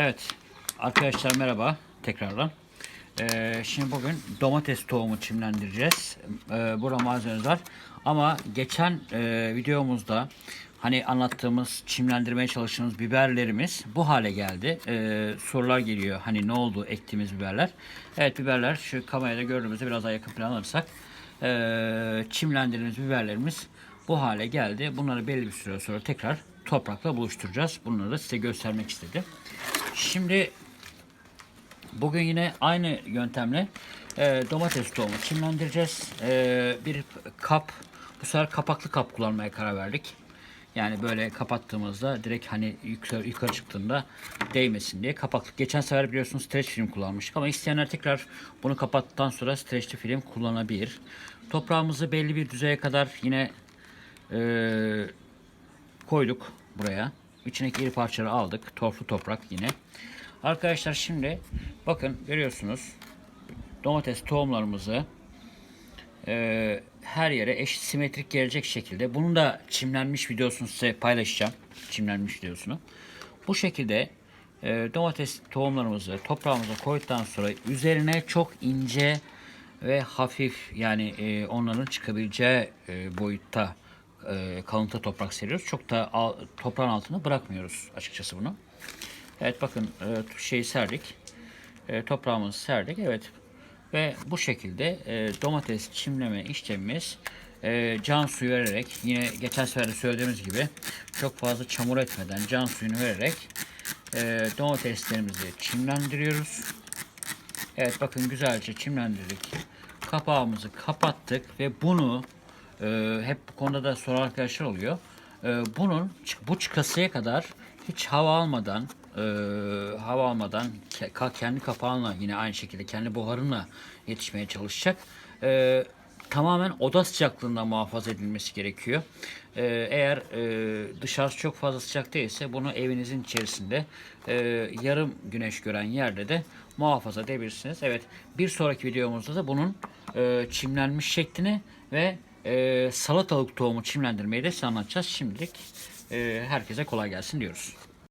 Evet arkadaşlar merhaba tekrardan. Ee, şimdi bugün domates tohumu çimlendireceğiz. Ee, burada malzememiz var. Ama geçen e, videomuzda hani anlattığımız çimlendirmeye çalıştığımız biberlerimiz bu hale geldi. Ee, sorular geliyor hani ne oldu ektiğimiz biberler. Evet biberler şu kamerada gördüğümüzde biraz daha yakın plan alırsak ee, çimlendirdiğimiz biberlerimiz bu hale geldi. Bunları belli bir süre sonra tekrar toprakla buluşturacağız. Bunları da size göstermek istedim. Şimdi bugün yine aynı yöntemle e, domates tohumu çimlendireceğiz. E, bir kap, bu sefer kapaklı kap kullanmaya karar verdik. Yani böyle kapattığımızda direkt hani yukarı, yukarı çıktığında değmesin diye kapaklı. Geçen sefer biliyorsunuz streç film kullanmıştık ama isteyenler tekrar bunu kapattıktan sonra streçli film kullanabilir. Toprağımızı belli bir düzeye kadar yine e, koyduk buraya. İçindeki iri parçaları aldık. Torflu toprak yine. Arkadaşlar şimdi bakın görüyorsunuz domates tohumlarımızı e, her yere eşit simetrik gelecek şekilde. Bunun da çimlenmiş videosunu size paylaşacağım. Çimlenmiş videosunu. Bu şekilde e, domates tohumlarımızı toprağımıza koyduktan sonra üzerine çok ince ve hafif yani e, onların çıkabileceği e, boyutta e, kalıntı toprak seriyoruz. Çok da al, toprağın altına bırakmıyoruz açıkçası bunu. Evet bakın e, şeyi serdik. E, toprağımızı serdik. Evet. Ve bu şekilde e, domates çimleme işlemimiz e, can suyu vererek yine geçen sefer de söylediğimiz gibi çok fazla çamur etmeden can suyunu vererek e, domateslerimizi çimlendiriyoruz. Evet bakın güzelce çimlendirdik. Kapağımızı kapattık ve bunu e, hep bu konuda da soran arkadaşlar oluyor. E, bunun bu çıkasıya kadar hiç hava almadan e, hava almadan kendi kapağınla yine aynı şekilde kendi buharınla yetişmeye çalışacak. E, tamamen oda sıcaklığında muhafaza edilmesi gerekiyor. E, eğer e, dışarısı çok fazla sıcak değilse bunu evinizin içerisinde e, yarım güneş gören yerde de muhafaza edebilirsiniz. Evet bir sonraki videomuzda da bunun e, çimlenmiş şeklini ve e, salatalık tohumu çimlendirmeyi de size anlatacağız. Şimdilik e, herkese kolay gelsin diyoruz.